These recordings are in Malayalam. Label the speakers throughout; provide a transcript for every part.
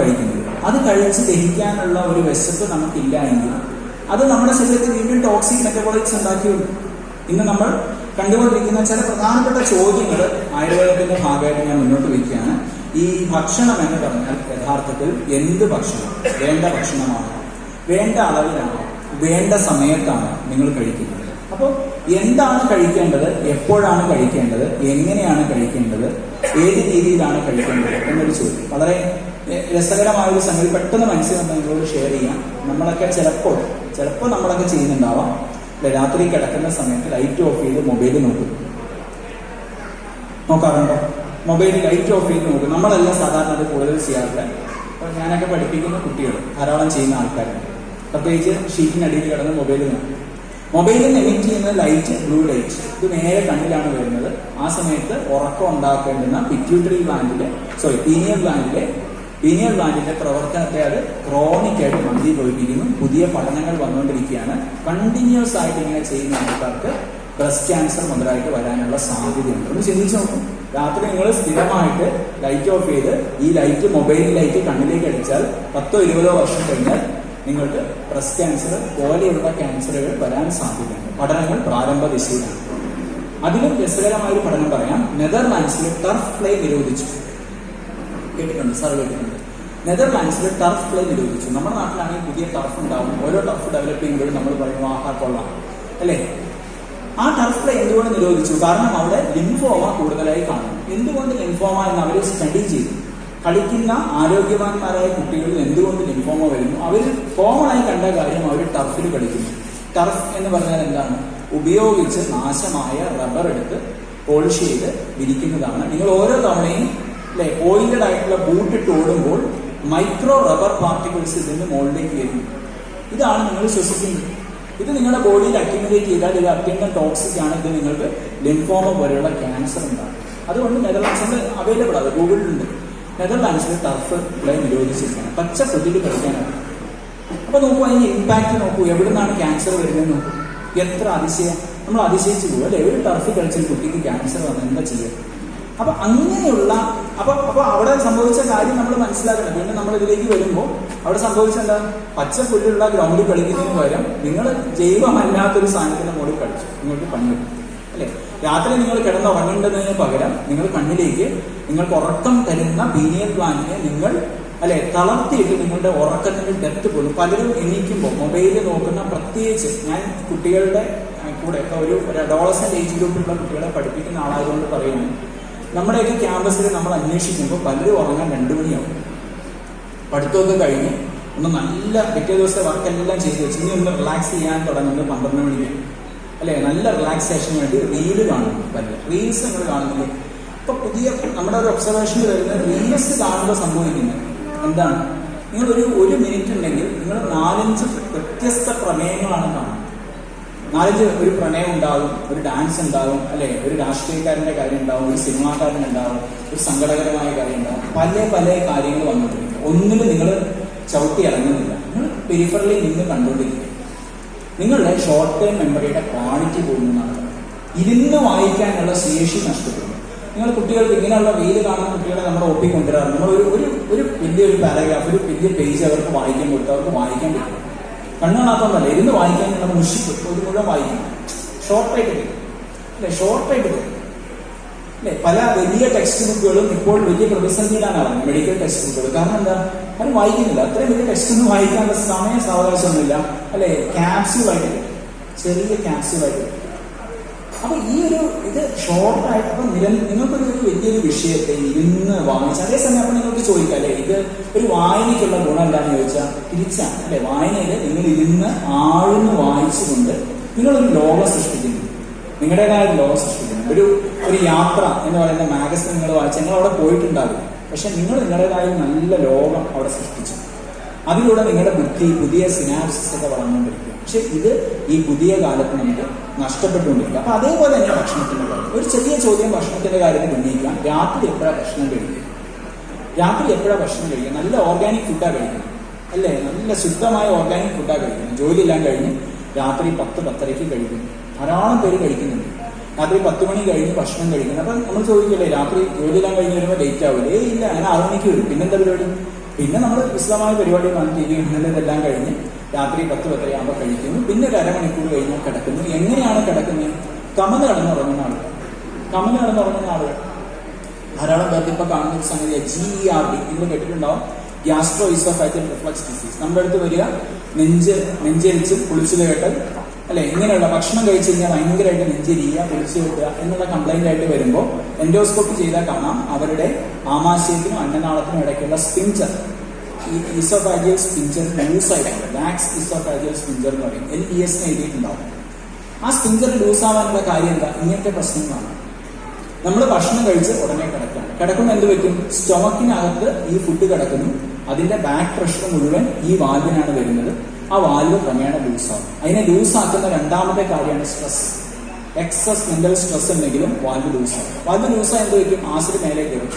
Speaker 1: കഴിക്കുന്നത്. അത് കഴിച്ച് ദഹിക്കാനുള്ള ഒരു വിശപ്പ് നമുക്കില്ല എങ്കിൽ അത് നമ്മുടെ ശരീരത്തിൽ വീണ്ടും ടോക്സിക് മെറ്റബോളിക്സ് ഉണ്ടാക്കിയുള്ളൂ ഇന്ന് നമ്മൾ കണ്ടുകൊണ്ടിരിക്കുന്ന ചില പ്രധാനപ്പെട്ട ചോദ്യങ്ങൾ ആയുർവേദത്തിന്റെ ഭാഗമായിട്ട് ഞാൻ മുന്നോട്ട് വയ്ക്കുകയാണ്. ഈ ഭക്ഷണം എന്ന് പറഞ്ഞാൽ യഥാർത്ഥത്തിൽ എന്ത് ഭക്ഷണം? വേണ്ട ഭക്ഷണമാണ്? വേണ്ട അളവിലാണ്? വേണ്ട സമയത്താണ് നിങ്ങൾ കഴിക്കുന്നത്? അപ്പോൾ എന്താണ് കഴിക്കേണ്ടത്? എപ്പോഴാണ് കഴിക്കേണ്ടത്? എങ്ങനെയാണ് കഴിക്കേണ്ടത്? ഏത് രീതിയിലാണ് കഴിക്കേണ്ടത്? എന്നൊരു ചോദ്യം. വളരെ രസകരമായ ഒരു സംഗതി. പെട്ടെന്ന് മനസ്സിൽ വന്ന് നിങ്ങളോട് ഷെയർ ചെയ്യാം. നമ്മളൊക്കെ ചിലപ്പോൾ ചിലപ്പോൾ നമ്മളൊക്കെ ചെയ്യുന്നുണ്ടാവാം. രാത്രി കിടക്കുന്ന സമയത്ത് ലൈറ്റ് ഓഫ് ചെയ്ത് മൊബൈൽ നോക്കും. നോക്കാറുണ്ടോ? മൊബൈൽ ലൈറ്റ് ഓഫ് ചെയ്ത് നോക്കും. നമ്മളെല്ലാം സാധാരണ അത് കൂടുതൽ ചെയ്യാറില്ല. അപ്പോൾ ഞാനൊക്കെ പഠിപ്പിക്കുന്ന കുട്ടികൾ ധാരാളം ചെയ്യുന്ന ആൾക്കാരുണ്ട്. പ്രത്യേകിച്ച് ഷീറ്റിനടിയിൽ കിടന്ന് മൊബൈൽ നോക്കും. മൊബൈലിൽ എമിറ്റ് ചെയ്യുന്ന ലൈറ്റ് ബ്ലൂ ലൈറ്റ് ഇത് നേരെ കണ്ണിലാണ് വരുന്നത്. ആ സമയത്ത് ഉറക്കം ഉണ്ടാക്കേണ്ടുന്ന പിറ്റ്യൂട്ടറി ഗ്ലാൻഡിലെ സോറി പീനിയൽ ഗ്ലാൻഡിലെ പീനിയൽ ഗ്ലാൻഡിന്റെ പ്രവർത്തനത്തെ അത് ക്രോണിക് ആയിട്ട് മന്ദീഭവിപ്പിക്കുന്നു. പുതിയ പഠനങ്ങൾ വന്നുകൊണ്ടിരിക്കുകയാണ്. കണ്ടിന്യൂസ് ആയിട്ട് ഇങ്ങനെ ചെയ്യുന്ന ആൾക്കാർക്ക് ബ്രസ്റ്റ് ക്യാൻസർ മുതലായിട്ട് വരാനുള്ള സാധ്യതയുണ്ട്. ഒന്ന് ചിന്തിച്ചു നോക്കും. രാത്രി നിങ്ങൾ സ്ഥിരമായിട്ട് ലൈറ്റ് ഓഫ് ചെയ്ത് ഈ ലൈറ്റ് മൊബൈൽ ലൈറ്റ് കണ്ണിലേക്ക് അടിച്ചാൽ പത്തോ ഇരുപതോ വർഷം കഴിഞ്ഞാൽ നിങ്ങൾക്ക് ബ്രസ്റ്റ് ക്യാൻസർ പോലെയുള്ള ക്യാൻസറുകൾ വരാൻ സാധ്യതയുണ്ട്. പഠനങ്ങൾ പ്രാരംഭ ദിശയിലാണ്. അതിലും രസകരമായ ഒരു പഠനം പറയാം. നെതർലാൻഡ്സിൽ ടർഫ് പ്ലേ നിരോധിച്ചു. കേട്ടിട്ടുണ്ട്? സർ കേട്ടിട്ടുണ്ട്. നെതർലാൻഡ്സിൽ ടർഫ് പ്ലേ നിരോധിച്ചു. നമ്മുടെ നാട്ടിലാണെങ്കിൽ പുതിയ ടർഫ് ഉണ്ടാവും. ഓരോ ടർഫ് ഡെവലപ്പ് ചെയ്യുമ്പോഴും നമ്മൾ പറയുന്നു ആഹാ കൊള്ളാം. അല്ലേ? ആ ടർഫ് പ്ലേ എന്തുകൊണ്ട് നിരോധിച്ചു? കാരണം അവിടെ ലിംഫോമ കൂടുതലായി കാണും എന്തുകൊണ്ട് ലിംഫോമ എന്ന് അവർ സ്റ്റഡി ചെയ്തു? കളിക്കുന്ന ആരോഗ്യവാന്മാരായ കുട്ടികളിൽ എന്തുകൊണ്ട് ലിംഫോമ വരുന്നു? അവർ കോമൺ ആയി കണ്ട കാര്യം അവർ ടർഫിൽ കളിക്കുന്നു. ടർഫ് എന്ന് പറഞ്ഞാൽ എന്താണ്? ഉപയോഗിച്ച് നാശമായ റബ്ബർ എടുത്ത് പോളിഷ് ചെയ്ത് വിരിക്കുന്നതാണ്. നിങ്ങൾ ഓരോ തവണയും അല്ലെ ഓയിലഡ് ആയിട്ടുള്ള ബൂട്ട് ഇട്ട് ഓടുമ്പോൾ മൈക്രോ റബ്ബർ പാർട്ടിക്കിൾസ് ഇതിന്റെ മുകളിലേക്ക് വരുന്നു ഇതാണ് നിങ്ങൾ ശ്വസിക്കുന്നത്. ഇത് നിങ്ങളുടെ ബോഡിയിൽ അക്യുമുലേറ്റ് ചെയ്താൽ ഇത് അത്യന്തം ടോക്സിക് ആണ്. ഇത് നിങ്ങൾക്ക് ലിംഫോമ പോലെയുള്ള ക്യാൻസർ ഉണ്ടാകും അതുകൊണ്ട് നെതർലാൻഡ്സിൽ അവൈലബിൾ ആണ്. ഗൂഗിളിലുണ്ട്. നെതർലാൻഡ്സിൽ ടർഫ് പ്ലേ നിരോധിച്ചിരിക്കുകയാണ് പച്ച പുല്ലിൽ കളിക്കാനാണ് അപ്പൊ നോക്കൂ അതിന്റെ ഇമ്പാക്ട് നോക്കൂ എവിടെ നിന്നാണ് ക്യാൻസർ വരുന്നത് നോക്കൂ. എത്ര അതിശയം. നമ്മൾ അതിശയിച്ചു പോകും അല്ലെ? ഒരു ടർഫ് കളിച്ചൊരു കുട്ടിക്ക് ക്യാൻസർ വന്നു എന്താ ചെയ്യുക? അപ്പൊ അങ്ങനെയുള്ള അപ്പൊ അപ്പൊ അവിടെ സംഭവിച്ച കാര്യം നമ്മൾ മനസ്സിലാക്കണം. പിന്നെ നമ്മൾ ഇതിലേക്ക് വരുമ്പോൾ അവിടെ സംഭവിച്ച എന്താ? പച്ച പുല്ലുള്ള ഗ്രൗണ്ടിൽ കളിക്കുന്നതിന് പകരം നിങ്ങൾ ജൈവമല്ലാത്തൊരു സാധനത്തിന്റെ മുകളിൽ കളിച്ചു. നിങ്ങൾക്ക് പണി കിട്ടും അല്ലെ? രാത്രി നിങ്ങൾ കിടന്നുറങ്ങേണ്ടതിന് പകരം നിങ്ങൾ കണ്ണിലേക്ക് നിങ്ങൾക്ക് ഉറക്കം തരുന്ന പീനിയൽ പ്ലാന്റിനെ നിങ്ങൾ അല്ലെ തളർത്തിയിട്ട് നിങ്ങളുടെ ഉറക്കത്തിന്റെ ഡെപ്ത് പോലും പലരും എണീക്കുമ്പോൾ മൊബൈലിൽ നോക്കുന്ന പ്രത്യേകിച്ച് ഞാൻ കുട്ടികളുടെ കൂടെ ഇപ്പൊ ഒരു അഡോളസന്റ് ഏജ് ഗ്രൂപ്പിലുള്ള കുട്ടികളെ പഠിപ്പിക്കുന്ന ആളായതുകൊണ്ട് പറയുന്നു നമ്മുടെയൊക്കെ ക്യാമ്പസിൽ നമ്മൾ അന്വേഷിക്കുമ്പോൾ പലരും ഉറങ്ങാൻ രണ്ടു മണിയാവും. പഠിത്തമൊക്കെ കഴിഞ്ഞ് ഒന്ന് നല്ല പിറ്റേ ദിവസത്തെ വർക്കെല്ലാം ചെയ്ത് വെച്ച് ഇനി ഒന്ന് റിലാക്സ് ചെയ്യാൻ തുടങ്ങുന്നത് പന്ത്രണ്ട് മണിക്ക്. അല്ലെ? നല്ല റിലാക്സേഷന് വേണ്ടി റീൽ കാണുന്നു പറ്റും റീൽസ് നിങ്ങൾ കാണുന്നില്ല? ഇപ്പൊ പുതിയ നമ്മുടെ ഒരു ഒബ്സർവേഷൻ വരുന്ന റീൽസ് കാണുമ്പോൾ സംഭവിക്കുന്നത് എന്താണ്? നിങ്ങൾ ഒരു ഒരു മിനിറ്റ് ഉണ്ടെങ്കിൽ നിങ്ങൾ നാലഞ്ച് വ്യത്യസ്ത പ്രമേയങ്ങളാണ് കാണുന്നത്. നാലഞ്ച് ഒരു പ്രണയം ഉണ്ടാവും ഒരു ഡാൻസ് ഉണ്ടാവും അല്ലെ? ഒരു രാഷ്ട്രീയക്കാരന്റെ കാര്യം ഉണ്ടാവും ഒരു സിനിമാക്കാരൻ ഉണ്ടാവും ഒരു സങ്കടകരമായ കാര്യം ഉണ്ടാവും. പല പല കാര്യങ്ങൾ വന്നിട്ടുണ്ട് ഒന്നിലും നിങ്ങൾ ചവിട്ടി ഇറങ്ങുന്നില്ല. നിങ്ങൾ പെരിഫറലി നിന്ന് കണ്ടുകൊണ്ടിരിക്കുക. നിങ്ങളുടെ ഷോർട്ട് ടേം മെമ്മറിയുടെ ക്വാളിറ്റി പോകുന്നതാണ് ഇരുന്ന് വായിക്കാനുള്ള ശേഷി നഷ്ടപ്പെടും. നിങ്ങൾ കുട്ടികൾക്ക് ഇങ്ങനെയുള്ള വെയിൽ കാണുന്ന കുട്ടികളെ നമ്മൾ ഒപ്പി കൊണ്ടുവരാറ് നമ്മൾ ഒരു ഒരു ഒരു വലിയൊരു പാരഗ്രാഫ് ഒരു വലിയ പേജ് അവർക്ക് വായിക്കാൻ കൊടുത്ത് അവർക്ക് വായിക്കാൻ പറ്റും. കണ്ണുകാണാത്തതല്ല ഇരുന്ന് വായിക്കാൻ നമ്മൾ മുഷിപ്പ് ഒരു മുഴുവൻ വായിക്കണം ഷോർട്ടായിട്ട് അല്ലെ? ഷോർട്ടായിട്ട് അല്ലെ? പല വലിയ ടെക്സ്റ്റ് ബുക്കുകളും ഇപ്പോൾ വലിയ പ്രതിസന്ധിയിലാണ് മെഡിക്കൽ ടെക്സ്റ്റ് ബുക്കുകൾ കാരണം എന്താ? അത് വായിക്കുന്നില്ല. അത്രയും വലിയ ടെക്സ്റ്റ് ഒന്നും വായിക്കാനുള്ള സമയ സാവകാശമൊന്നുമില്ല. അല്ലെ? ക്യാപ്സ്യൂളായിട്ട് ആയിട്ട്. ചെറിയ ക്യാപ്സ്യൂളായിട്ട് ആയിട്ട്. അപ്പൊ ഈ ഒരു ഇത് ഷോർട്ടായിട്ട് അപ്പൊ നില നിങ്ങൾക്കൊരു വലിയൊരു വിഷയത്തെ ഇരുന്ന് വാങ്ങിച്ച അതേസമയം അപ്പൊ നിങ്ങൾക്ക് ചോദിക്കാം അല്ലെ? ഇത് ഒരു വായനയ്ക്കുള്ള ഗുണം എന്താണെന്ന് ചോദിച്ചാൽ തിരിച്ചാണ്. അല്ലെ? വായനയിൽ നിങ്ങൾ ഇരുന്ന് ആഴ്ന്ന് വായിച്ചുകൊണ്ട് നിങ്ങളൊരു ലോകം സൃഷ്ടിക്കുന്നു. നിങ്ങളുടേതായ ഒരു സൃഷ്ടിക്കണം ഒരു ഒരു യാത്ര എന്ന് പറയുന്ന മാഗസിൻ നിങ്ങൾ വായിച്ച് നിങ്ങൾ അവിടെ പോയിട്ടുണ്ടാകും പക്ഷെ നിങ്ങൾ നിങ്ങളുടേതായ നല്ല ലോകം അവിടെ സൃഷ്ടിച്ചു. അതിലൂടെ നിങ്ങളുടെ ബുദ്ധി പുതിയ സിനാപ്സിസ് ഒക്കെ വളർന്നുകൊണ്ടിരിക്കും പക്ഷെ ഇത് ഈ പുതിയ കാലത്ത് നമുക്ക് നഷ്ടപ്പെട്ടുകൊണ്ടിരിക്കും അപ്പൊ അതേപോലെ തന്നെ ഭക്ഷണത്തിന്റെ കാര്യം. ഒരു ചെറിയ ചോദ്യം ഭക്ഷണത്തിന്റെ കാര്യത്തിൽ ഉന്നയിക്കാം. രാത്രി എപ്പോഴാണ് ഭക്ഷണം കഴിക്കുക? രാത്രി എപ്പോഴാണ് ഭക്ഷണം കഴിക്കുക? നല്ല ഓർഗാനിക് ഫുഡാണ് കഴിക്കുന്നത് അല്ലേ? നല്ല ശുദ്ധമായ ഓർഗാനിക് ഫുഡാണ് കഴിക്കുന്നത് ജോലിയെല്ലാം കഴിഞ്ഞ് രാത്രി പത്ത് പത്തരയ്ക്ക് കഴിക്കുന്നു ധാരാളം പേര് കഴിക്കുന്നുണ്ട്. രാത്രി പത്ത് മണി കഴിഞ്ഞ് ഭക്ഷണം കഴിക്കുന്നത് അപ്പൊ നമ്മൾ ചോദിക്കില്ലേ രാത്രി ജോലിയെല്ലാം കഴിഞ്ഞ് വരുമ്പോൾ ലേറ്റ് ആവില്ലേ ഇല്ല അങ്ങനെ ആറ് മണിക്ക് വരും. പിന്നെന്താ പരിപാടി? പിന്നെ നമ്മൾ വിശദമായ പരിപാടി വി ഇതെല്ലാം കഴിഞ്ഞ് രാത്രി പത്ത് പത്തരയാകുമ്പോൾ കഴിക്കുന്നു. പിന്നെ ഒരു അരമണിക്കൂർ കഴിഞ്ഞാൽ കിടക്കുന്നു. എങ്ങനെയാണ് കിടക്കുന്നത്? കമന്ന് കടന്നുറങ്ങുന്ന ആളുകൾ കമന്ന് കടന്നുറങ്ങുന്ന ആളുകൾ ധാരാളം പേർക്ക് ഇപ്പൊ കാണുന്ന ഒരു സംഗതി ജി ആർ ഡി നിങ്ങൾ കേട്ടിട്ടുണ്ടാവും? ഗ്യാസ്ട്രോ ഇസോഫൈറ്റൽ റിഫ്ലക്സ് ഡിസീസ് നമ്മുടെ അടുത്ത് വരിക. നെഞ്ച് നെഞ്ചരിച്ച് കുളിച്ചു കേട്ടൽ അല്ലെ? ഇങ്ങനെയുള്ള ഭക്ഷണം കഴിച്ചു കഴിഞ്ഞാൽ ഭയങ്കരമായിട്ട് നെഞ്ചിരിയ പൊളിച്ചു കിട്ടുക എന്നുള്ള കംപ്ലൈന്റ് ആയിട്ട് വരുമ്പോൾ എൻഡോസ്കോപ്പ് ചെയ്താൽ കാണാം അവരുടെ ആമാശയത്തിനും അന്നനാളത്തിനും ഇടയ്ക്കുള്ള സ്പിഞ്ചർ ഈ ഇസോഫാജിയൽ സ്പിഞ്ചർ ലൂസ് ആയിട്ടുണ്ട്. ലാക്സ് ഇസോഫാജിയൽ സ്പിഞ്ചർ എന്ന് പറയും. എൽ ഇ എസ് എഴുതിയിട്ടുണ്ടാവും. ആ സ്പിഞ്ചർ ലൂസ് ആവാനുള്ള കാര്യം എന്താ? ഇങ്ങനത്തെ പ്രശ്നങ്ങളാണ്. നമ്മൾ ഭക്ഷണം കഴിച്ച് ഉടനെ കിടക്കണം കിടക്കുമ്പോൾ എന്ത് പറ്റും? സ്റ്റൊമക്കിനകത്ത് ഈ ഫുഡ് കിടക്കുന്നു. അതിന്റെ ബാക്ക് പ്രഷർ മുഴുവൻ ഈ വാൽവിനാണ് വരുന്നത്. ആ വാൽവ് ക്രമേണ ലൂസാകും. അതിനെ ലൂസാക്കുന്ന രണ്ടാമത്തെ കാര്യമാണ് സ്ട്രെസ് എക്സസ് മെന്റൽ സ്ട്രെസ് ഉണ്ടെങ്കിലും വാൽവ് ലൂസാകും. വാൽവ് ലൂസായി എന്ത് വയ്ക്കും ആസിഡ് മേലേക്ക് വരും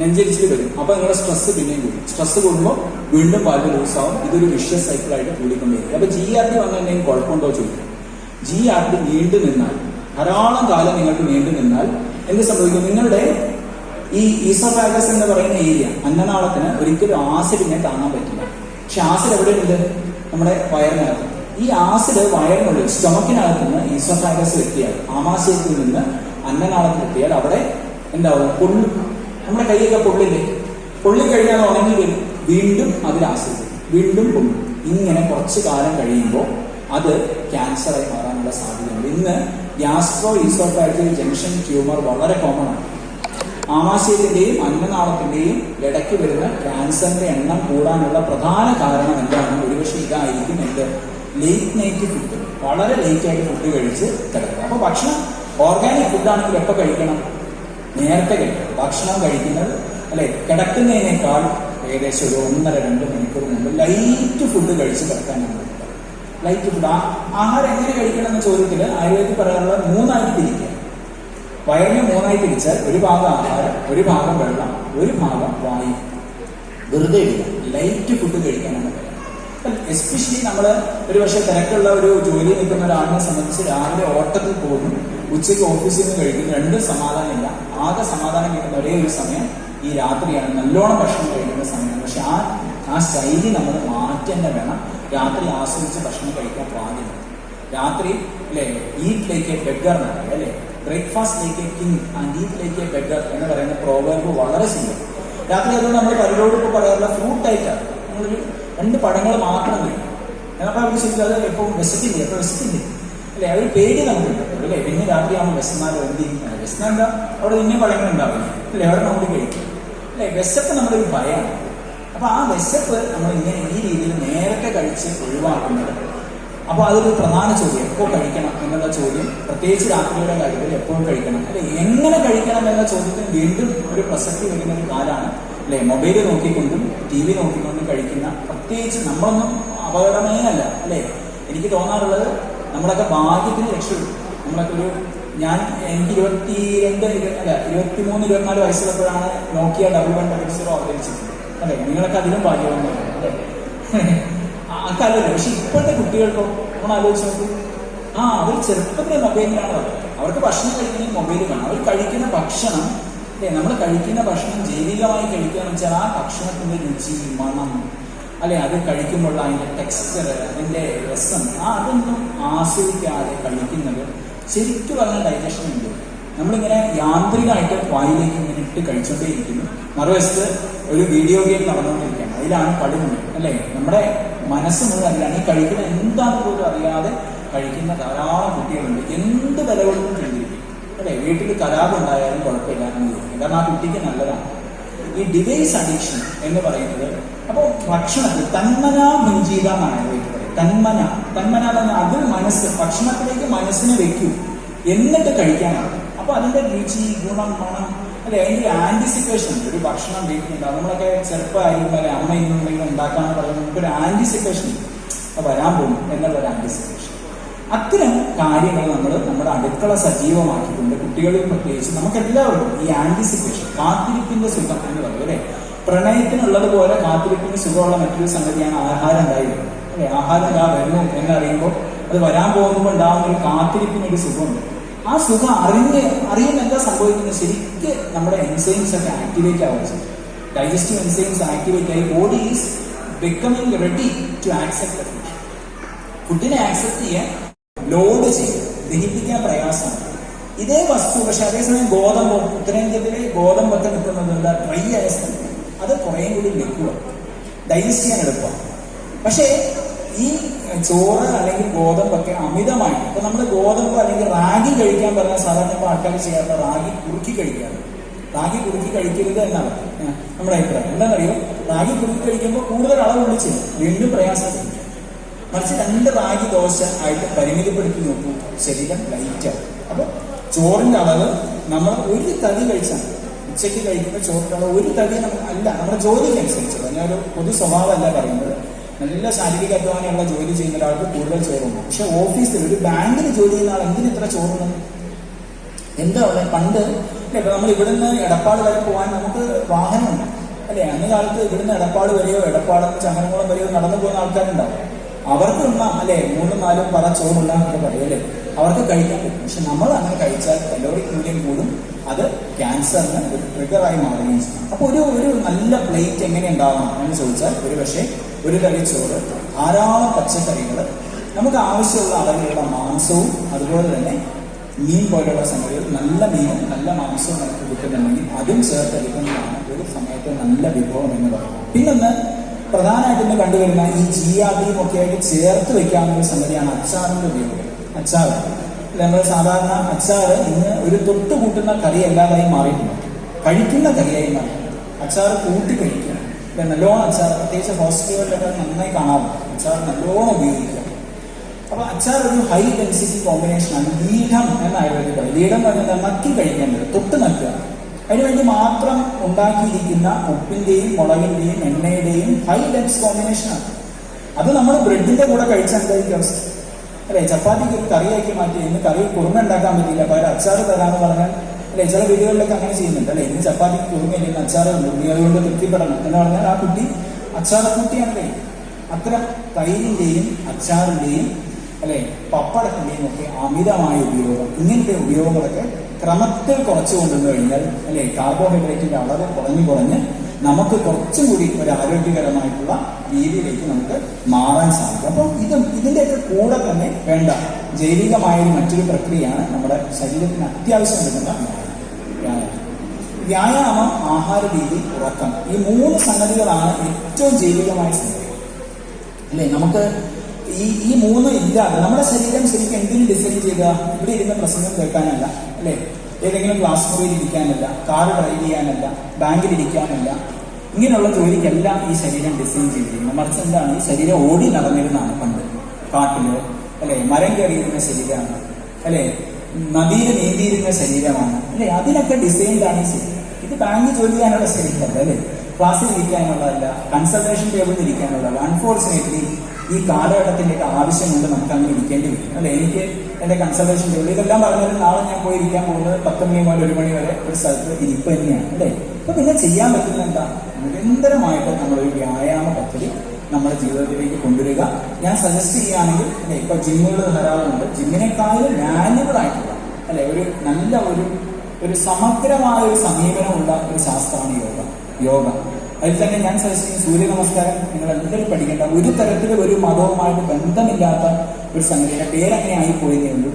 Speaker 1: നെഞ്ചരിച്ചിൽ വരും. അപ്പൊ നിങ്ങളുടെ സ്ട്രെസ് പിന്നെയും കൂടും. സ്ട്രെസ് കൂടുമ്പോൾ വീണ്ടും വാൽവ് ലൂസാവും. ഇതൊരു വിഷ്യ സൈക്കിളായിട്ട് കൂടിക്കൊണ്ടിരിക്കും അപ്പൊ ജി ആർ ഡി വന്ന എന്തെങ്കിലും കുഴപ്പമുണ്ടോ ചോദിക്കും. ജി ആർ ഡി നീണ്ടു നിന്നാൽ ധാരാളം കാലം നിങ്ങൾക്ക് നീണ്ടു നിന്നാൽ എന്ത് സംഭവിക്കും? നിങ്ങളുടെ ഈ ഈസോഫാഗസ് എന്ന് പറയുന്ന ഏരിയ അന്നനാളത്തിന് ഒരിക്കലും ആസിഡിനെ കാണാൻ പറ്റില്ല. പക്ഷെ ആസിഡ് എവിടെയുണ്ട്? നമ്മുടെ വയറിനകത്ത്. ഈ ആസിഡ് വയറിനുള്ളിൽ സ്റ്റൊമക്കിനകത്ത് നിന്ന് ഈസോഫാഗസ് എത്തിയാൽ ആമാശയത്തിൽ നിന്ന് അന്നനാളത്തിൽ എത്തിയാൽ അവിടെ എന്താവും? പൊള്ളു. നമ്മുടെ കൈയൊക്കെ പൊള്ളില്ലേ? പൊള്ളിക്കഴിഞ്ഞാൽ ഉണങ്ങി വരും. വീണ്ടും അതിൽ ആസിഡ് വീണ്ടും പൊള്ളും. ഇങ്ങനെ കുറച്ച് കാലം കഴിയുമ്പോൾ അത് ക്യാൻസറായി മാറാനുള്ള സാധ്യതയുണ്ട്. ഇന്ന് ഗ്യാസ്ട്രോ ഈസോഫാഗിക് ജംഗ്ഷൻ ട്യൂമർ വളരെ കോമൺ ആണ്. ആമാശയത്തിന്റെയും അന്നനാളത്തിന്റെയും ഇടയ്ക്ക് വരുന്ന ക്യാൻസറിന്റെ എണ്ണം കൂടാനുള്ള പ്രധാന കാരണം എന്താണ് ഒരുപക്ഷെ ഇതായിരിക്കും എന്ത് ലേറ്റ് നൈറ്റ് ഫുഡ് വളരെ ലേറ്റ് ആയിട്ട് ഫുഡ് കഴിച്ച് കിടക്കുക. അപ്പൊ ഭക്ഷണം ഓർഗാനിക് ഫുഡാണെങ്കിൽ എപ്പോൾ കഴിക്കണം? നേരത്തെ കഴിക്കണം. ഭക്ഷണം കഴിക്കുന്നത് അല്ലെ? കിടക്കുന്നതിനേക്കാൾ ഏകദേശം ഒരു ഒന്നര രണ്ട് മണിക്കൂർ മുമ്പ് ലൈറ്റ് ഫുഡ് കഴിച്ച് കിടക്കാൻ. ലൈറ്റ് ഫുഡ് ആഹാരം എങ്ങനെ കഴിക്കണം എന്ന ചോദ്യത്തിൽ ആയുർവേദത്തിൽ പറയാനുള്ള മൂന്നായിട്ട് തിരിക്കുക. വയറിനെ മൂന്നായി തിരിച്ചാൽ ഒരു ഭാഗം ആഹാരം ഒരു ഭാഗം വെള്ളം ഒരു ഭാഗം വായു. വെറുതെ ഇടുക ലൈറ്റ് ഫുഡ് കഴിക്കാനാണ് എസ്പെഷ്യലി നമ്മൾ ഒരു പക്ഷേ തിരക്കുള്ള ഒരു ജോലി നിൽക്കുന്ന ഒരാളിനെ സംബന്ധിച്ച് രാവിലെ ഓട്ടത്തിൽ പോകും ഉച്ചയ്ക്ക് ഓഫീസിൽ നിന്ന് കഴിക്കും രണ്ടും സമാധാനമില്ല. ആകെ സമാധാനം കിട്ടുന്ന ഒരേ ഒരു സമയം ഈ രാത്രിയാണ്. നല്ലോണം ഭക്ഷണം കഴിക്കുന്ന സമയം പക്ഷെ ആ ആ ശൈലി നമ്മൾ മാറ്റന്നെ വേണം. രാത്രി ആസ്വദിച്ച് ഭക്ഷണം കഴിക്കാൻ പാടില്ല. രാത്രി അല്ലെ ഈറ്റ് ലൈക്ക് ബെഗർ എന്ന് അല്ലേ അല്ലെ? Breakfast like a king and eat എന്ന് പറയുന്ന പ്രോഗ്രാം വളരെ സിമ്പിൾ രാത്രി അതുകൊണ്ട് നമ്മൾ പലരോട് ഇപ്പോൾ പറയാറുള്ള ഫ്രൂട്ട് ആയിട്ടാണ് നമ്മളൊരു രണ്ട് പഴങ്ങൾ മാത്രം കഴിക്കും. എന്നാൽ അവർ ശരിക്കും അത് എപ്പോൾ വിശക്കില്ലേ എപ്പോൾ വിശക്കില്ലേ അല്ലെ? അവർ പേടി നമുക്ക് അല്ലേ? അല്ലെ പിന്നെ രാത്രി ആകുമ്പോൾ വിശന്നാലോ എന്ത് ചെയ്യും? വിശന്നല്ല അവിടെ ഇനിയും പഴങ്ങൾ ഉണ്ടാവില്ല? അല്ലെ? അവിടെ നമ്മൾ കഴിക്കും. അല്ലെ? വിശപ്പ് നമ്മുടെ ഒരു ഭയമാണ് അപ്പൊ ആ വിശപ്പ് നമ്മൾ ഇങ്ങനെ ഈ രീതിയിൽ നേരത്തെ കഴിച്ച് ഒഴിവാക്കുന്നത് അപ്പൊ അതൊരു പ്രധാന ചോദ്യം. എപ്പോൾ കഴിക്കണം എന്നുള്ള ചോദ്യം പ്രത്യേകിച്ച് രാത്രിയുടെ കാര്യത്തിൽ എപ്പോഴും കഴിക്കണം. അല്ലെ എങ്ങനെ കഴിക്കണം എന്ന ചോദ്യത്തിന് വീണ്ടും ഒരു പ്രസക്തി വരുന്ന ഒരു കാലാണ്. അല്ലെ മൊബൈൽ നോക്കിക്കൊണ്ടും ടി വി നോക്കിക്കൊണ്ടും കഴിക്കുന്ന പ്രത്യേകിച്ച് നമ്മളൊന്നും അപകടമേ അല്ല. അല്ലെ എനിക്ക് തോന്നാറുള്ളത് നമ്മളൊക്കെ ഭാഗ്യത്തിന് രക്ഷപ്പെടും. നമ്മളൊക്കെ ഒരു ഞാൻ എനിക്ക് ഇരുപത്തി രണ്ട് അല്ല ഇരുപത്തി മൂന്ന് ഇരുപത്തിനാല് വയസ്സുള്ളപ്പോഴാണ് Nokia double one double zero അവതരിച്ചിട്ടുള്ളത് അല്ലെ നിങ്ങളൊക്കെ അതിലും ഭാഗ്യവാന്മാരാണ്. അല്ലെ അക്കാലല്ല പക്ഷെ ഇപ്പോഴത്തെ കുട്ടികൾക്കോ നമ്മൾ ആലോചിച്ച് ആ അവർ ചെറുപ്പത്തിലെ മൊബൈലിലാണ് അവർ അവർക്ക് ഭക്ഷണം കഴിക്കുന്ന മൊബൈൽ വേണം അവർ കഴിക്കുന്ന ഭക്ഷണം അല്ലെ നമ്മൾ കഴിക്കുന്ന ഭക്ഷണം ജൈവികമായി കഴിക്കുകയെന്ന് വെച്ചാൽ ആ ഭക്ഷണത്തിന്റെ രുചി മണം അല്ലെ അത് കഴിക്കുമ്പോൾ അതിന്റെ ടെക്സ്ചർ അതിന്റെ രസം ആ അതൊന്നും ആസ്വദിക്കാതെ കഴിക്കുന്നത് ശരിക്കും പറഞ്ഞ ഡൈജഷൻ ഉണ്ട്. നമ്മളിങ്ങനെ യാന്ത്രികമായിട്ട് വായിലേക്ക് ഇങ്ങനെ ഇട്ട് കഴിച്ചുകൊണ്ടേയിരിക്കുന്നു മറുവശത്ത് ഒരു വീഡിയോ ഗെയിം നടന്നുകൊണ്ടിരിക്കുകയാണ്. അതിലാണ് കളി അല്ലേ? നമ്മുടെ മനസ്സ് മുഴുവൻ അതിലാണ് ഈ കഴിക്കുന്ന എന്താണെന്ന് പോലും അറിയാതെ കഴിക്കുന്ന ധാരാളം കുട്ടികളുണ്ട്. എന്ത് വില കൊടുത്തും ചെയ്തിരിക്കും. അല്ലെ? വീട്ടിൽ കലാപം ഉണ്ടായാലും കുഴപ്പമില്ല എന്ന് ചോദിക്കും കാരണം ആ കുട്ടിക്ക് നല്ലതാണ്. ഈ ഡിവൈസ് അഡിക്ഷൻ എന്ന് പറയുന്നത് അപ്പോൾ ഭക്ഷണത്തിൽ തന്മന മുഞ്ചീത തന്മന. തന്മന പറഞ്ഞാൽ അതിൽ മനസ്സ് ഭക്ഷണത്തിലേക്ക് മനസ്സിനെ വെക്കൂ എന്നിട്ട് കഴിക്കാനാണ് അപ്പൊ അതിന്റെ രുചി ഗുണം മണം അല്ലെ അതിന്റെ ആന്റിസിപ്പേഷൻ ഒരു ഭക്ഷണം വീട്ടിലുണ്ടാവും. നമ്മളൊക്കെ ചെറുപ്പമായിരിക്കുമ്പോൾ അല്ലെ അമ്മ ഇന്നുണ്ടെങ്കിലും ഉണ്ടാക്കാന്ന് പറയുമ്പോൾ നമുക്കൊരു ആന്റിസിപ്പേഷൻ വരാൻ പോകും എന്നുള്ള ഒരു ആന്റിസിപ്പേഷൻ അത്തരം കാര്യങ്ങൾ നമ്മൾ നമ്മുടെ അടുക്കള സജീവമാക്കിയിട്ടുണ്ട്. കുട്ടികളിൽ പ്രത്യേകിച്ച് നമുക്ക് എല്ലാവർക്കും ഈ ആന്റിസിപ്പേഷൻ കാത്തിരിപ്പിന്റെ സുഖം എന്ന് പറയും അല്ലെ? പ്രണയത്തിനുള്ളത് പോലെ കാത്തിരിപ്പിന് സുഖമുള്ള മറ്റൊരു സംഗതിയാണ് ആഹാരം ഉണ്ടായിരുന്നത് അല്ലെ? ആഹാരം ആ വരുന്നു എന്നറിയുമ്പോൾ അത് വരാൻ പോകുമ്പോൾ ഉണ്ടാകുന്ന ഒരു കാത്തിരിപ്പിനൊരു സുഖമുണ്ട്. ആ സുഖം അറിഞ്ഞ് അറിയുന്ന എന്താ സംഭവിക്കുന്നത്? ശരിക്ക് നമ്മുടെ എൻസൈംസ് ഒക്കെ ആക്ടിവേറ്റ് ആവുക ഡൈജസ്റ്റീവ് എൻസൈംസ് ആക്ടിവേറ്റ് ആയി body is becoming ready to accept food ഫുഡിനെ ആക്സെപ്റ്റ് ചെയ്യാൻ ലോഡ് ചെയ്യും ദഹിപ്പിക്കാൻ പ്രയാസമാണ് ഇതേ വസ്തു പക്ഷെ അതേസമയം ഗോതമ്പ് ഉത്തരേന്ത്യയിലെ ഗോതമ്പൊക്കെ എന്താ? ഡ്രൈ ആയ സ്ഥലം അത് കുറേയും കൂടി ലിക്വിഡ് ഡൈജസ്റ്റ് ചെയ്യാൻ എളുപ്പമാണ്. പക്ഷേ ഈ ചോറ് അല്ലെങ്കിൽ ഗോതമ്പൊക്കെ അമിതമായി ഇപ്പൊ നമ്മൾ ഗോതമ്പ് അല്ലെങ്കിൽ റാഗി കഴിക്കാൻ പറഞ്ഞാൽ സാധാരണ ഇപ്പൊ ആൾക്കാർ ചെയ്യാത്ത റാഗി കുറുക്കി കഴിക്കാറ്. റാഗി കുറുക്കി കഴിക്കരുത് എന്നാണ്. നമ്മുടെ അഭിപ്രായം. എന്താണെന്നറിയോ? റാഗി കുറുക്കി കഴിക്കുമ്പോൾ കൂടുതൽ അളവ് ചെയ്യും വീണ്ടും പ്രയാസം കഴിക്കും മറിച്ച് രണ്ട് റാഗി ദോശ ആയിട്ട് പരിമിതപ്പെടുത്തി നോക്കൂ. ശരീരം ലൈറ്റ് ആവും. അപ്പൊ ചോറിന്റെ അളവ് നമ്മൾ ഒരു തടി കഴിച്ചാൽ ഉച്ചയ്ക്ക് കഴിക്കുന്ന ചോറിന്റെ അളവ് ഒരു തടി നമുക്ക് അല്ല നമ്മുടെ ജോലിക്ക് അനുസരിച്ചുള്ള ഞാൻ ഒരു പൊതു സ്വഭാവമല്ല പറയുന്നത്. നല്ല ശാരീരിക അധ്വാനമുള്ള ജോലി ചെയ്യുന്ന ഒരാൾക്ക് കൂടുതൽ ചോറുണ്ട്. പക്ഷെ ഓഫീസിൽ ഒരു ബാങ്കിൽ ജോലി ചെയ്യുന്ന ആൾ എന്തിന് ഇത്ര ചോറുണ്ട്? എന്താ ഉള്ളത് പണ്ട് ഇപ്പൊ നമ്മൾ ഇവിടുന്ന് എടപ്പാട് വരെ പോകാൻ നമുക്ക് വാഹനമുണ്ട്. അല്ലെ? അന്ന് കാലത്ത് ഇവിടുന്ന് എടപ്പാട് വരെയോ എടപ്പാട് ചങ്ങനകുളം വരെയോ നടന്നു പോകുന്ന ആൾക്കാരുണ്ടാവും. അവർക്ക് ഉണ്ണാം അല്ലെ? മൂന്നും നാലും പറ ചോറുണ്ടാം എന്നൊക്കെ പറയും അല്ലേ? അവർക്ക് കഴിക്കാൻ പറ്റും. പക്ഷെ നമ്മൾ അങ്ങനെ കഴിച്ചാൽ കലോറിക് മൂല്യം കൂടും അത് ക്യാൻസറിന് ഒരു ട്രിഗറായി മാറുകയും ചെയ്യും. അപ്പൊ ഒരു ഒരു നല്ല പ്ലേറ്റ് എങ്ങനെ ഉണ്ടാവണം എന്ന് ചോദിച്ചാൽ ഒരു പക്ഷേ ഒരു കറി ചോറ് ധാരാളം പച്ചക്കറികൾ നമുക്ക് ആവശ്യമുള്ള അളവിലുള്ള മാംസവും അതുപോലെ തന്നെ മീൻ പോലെയുള്ള സംഗതികൾ നല്ല മീനും നല്ല മാംസവും നമുക്ക് കിട്ടുന്നുണ്ടെങ്കിൽ അതും ചേർത്തെടുക്കുന്നതാണ് ഒരു സമയത്ത് നല്ല വിഭവം എന്ന് പറയുന്നത്. പിന്നൊന്ന് പ്രധാനമായിട്ടും കണ്ടുവരുന്ന ഈ ജിയാദിയും ഒക്കെ ആയിട്ട് ചേർത്ത് വെക്കാവുന്ന ഒരു സംഗതിയാണ് അച്ചാറിന്റെ ഉപയോഗം. അച്ചാർ. നമ്മൾ സാധാരണ അച്ചാർ ഇന്ന് ഒരു തൊട്ട് കൂട്ടുന്ന കറി അല്ലാതായി മാറിയിട്ടുണ്ട്. കഴിക്കുന്ന കറിയായി മാറി. അച്ചാർ കൂട്ടി കഴിക്കുക. നല്ലോണം അച്ചാർ പ്രത്യേകിച്ച് ഹോസ്റ്റലുകളിലൊക്കെ നന്നായി കാണാറുണ്ട്. അച്ചാർ നല്ലോണം ഉപയോഗിക്കുക. അപ്പൊ അച്ചാർ ഒരു ഹൈ ഡെൻസിറ്റി കോമ്പിനേഷൻ ആണ്. ലീഢം എന്ന് ആയുർവേദം പറയും. എന്ന് പറഞ്ഞാൽ നക്കി കഴിക്കേണ്ടത് തൊട്ട് നക്കുക. അതിനുവേണ്ടി മാത്രം ഉണ്ടാക്കിയിരിക്കുന്ന ഉപ്പിന്റെയും മുളകിന്റെയും എണ്ണയുടെയും ഹൈ ഡെൻസ് കോമ്പിനേഷനാണ് അത് നമ്മൾ ബ്രെഡിന്റെ കൂടെ കഴിച്ചാൽ അവസ്ഥ? അല്ലെ ചപ്പാത്തിക്ക് ഒരു കറിയാക്കി മാറ്റി ഇന്ന് കറി കുറുമ ഉണ്ടാക്കാൻ പറ്റില്ല പകരം അച്ചാറ് തരാന്ന് പറഞ്ഞാൽ അല്ലെ ചില വീടുകളിലൊക്കെ അങ്ങനെ ചെയ്യുന്നുണ്ട് അല്ലെ? ഇന്ന് ചപ്പാത്തിക്ക് കുറുമയില്ല അച്ചാറേ നീ അതുകൊണ്ട് തൃപ്തിപ്പെടണം എന്ന് പറഞ്ഞാൽ ആ കുട്ടി അച്ചാറ കുട്ടിയാണല്ലേ. അത്തരം തൈരിന്റെയും അച്ചാറിന്റെയും അല്ലെ പപ്പടത്തിന്റെയും ഒക്കെ അമിതമായ ഉപയോഗം. ഇങ്ങനത്തെ ഉപയോഗങ്ങളൊക്കെ ക്രമത്തിൽ കുറച്ചു കൊണ്ടുവന്നു കഴിഞ്ഞാൽ അല്ലെ കാർബോഹൈഡ്രേറ്റിന്റെ അളവ് കുറഞ്ഞു കുറഞ്ഞ് നമുക്ക് കുറച്ചും കൂടി ഒരു ആരോഗ്യകരമായിട്ടുള്ള രീതിയിലേക്ക് നമുക്ക് മാറാൻ സാധിക്കും. അപ്പം ഇത് ഇതിന്റെയൊക്കെ കൂടെ തന്നെ വേണ്ട ജൈവികമായ മറ്റൊരു പ്രക്രിയയാണ് നമ്മുടെ ശരീരത്തിന് അത്യാവശ്യം വരുന്ന വ്യായാമം. ആഹാര രീതി ഉറക്കം ഈ മൂന്ന് സംഗതികളാണ് ഏറ്റവും ജൈവികമായ സംഗതി അല്ലേ? നമുക്ക് ഈ ഈ മൂന്ന് ഇല്ലാതെ നമ്മുടെ ശരീരം ശരിക്കും എന്തിനു ഡിസൈൻ ചെയ്യുക? ഇവിടെ ഇരുന്ന പ്രസംഗം കേൾക്കാനല്ല അല്ലേ? ഏതെങ്കിലും ക്ലാസ് മുറിയിൽ ഇരിക്കാനല്ല കാർ ഡ്രൈവ് ചെയ്യാനല്ല ബാങ്കിൽ ഇരിക്കാനല്ല ഇങ്ങനെയുള്ള ജോലിക്കെല്ലാം ഈ ശരീരം ഡിസൈൻ ചെയ്തിരിക്കുന്നത് മറിച്ച് എന്താണ് ഈ ശരീരം ഓടി നടന്നിരുന്നാണ് പണ്ട്. കാട്ടിൽ അല്ലെ? മരം കയറിയിരുന്ന ശരീരമാണ്. അല്ലെ? നദിയിൽ നീന്തിയിരുന്ന ശരീരമാണ്. അല്ലെ? അതിനൊക്കെ ഡിസൈൻഡാണ് ഈ ശരീരം. ഇത് ബാങ്കിൽ ജോലി ചെയ്യാനുള്ള ശരീരമല്ല അല്ലെ? ക്ലാസ്സിൽ ഇരിക്കാനുള്ളതല്ല കൺസൾട്ടേഷൻ ടേബിളിൽ ഇരിക്കാനുള്ളതല്ല. അൺഫോർച്ചുനേറ്റ്ലി ഈ കാലഘട്ടത്തിന്റെ ആവശ്യം കൊണ്ട് നമുക്ക് അങ്ങനെ ഇരിക്കേണ്ടി വരും. അല്ലെ? എനിക്ക് എന്റെ കൺസൾട്ടേഷൻ ടേബിൾ ഇതെല്ലാം പറഞ്ഞാലും നാളെ ഞാൻ പോയി ഇരിക്കാൻ പോകുന്നത് പത്ത് മണി മുതൽ ഒരു മണി വരെ ഒരു സ്ഥലത്ത് ഇരിപ്പ് തന്നെയാണ് അല്ലെ? അപ്പൊ പിന്നെ ചെയ്യാൻ പറ്റുന്ന എന്താ? നിരന്തരമായിട്ട് നമ്മളൊരു വ്യായാമ പദ്ധതി നമ്മുടെ ജീവിതത്തിലേക്ക് കൊണ്ടുവരിക. ഞാൻ സജസ്റ്റ് ചെയ്യുകയാണെങ്കിൽ അല്ലെ ഇപ്പൊ ജിമ്മുകൾ ധാരാളമുണ്ട്. ജിമ്മിനേക്കാളും മാനുവൽ ആയിട്ടുള്ള അല്ലെ ഒരു നല്ല ഒരു ഒരു സമഗ്രമായ ഒരു സമീപനമുള്ള ഒരു ശാസ്ത്രമാണ് യോഗ. യോഗ. അതിൽ തന്നെ ഞാൻ സജസ്റ്റ് ചെയ്യും സൂര്യ നമസ്കാരം നിങ്ങൾ എന്തെങ്കിലും പഠിക്കേണ്ട ഒരു തരത്തിലും ഒരു മതവുമായിട്ട് ബന്ധമില്ലാത്ത ഒരു സംഗതിയുടെ പേരങ്ങനെ ആയിപ്പോയതേ ഉള്ളൂ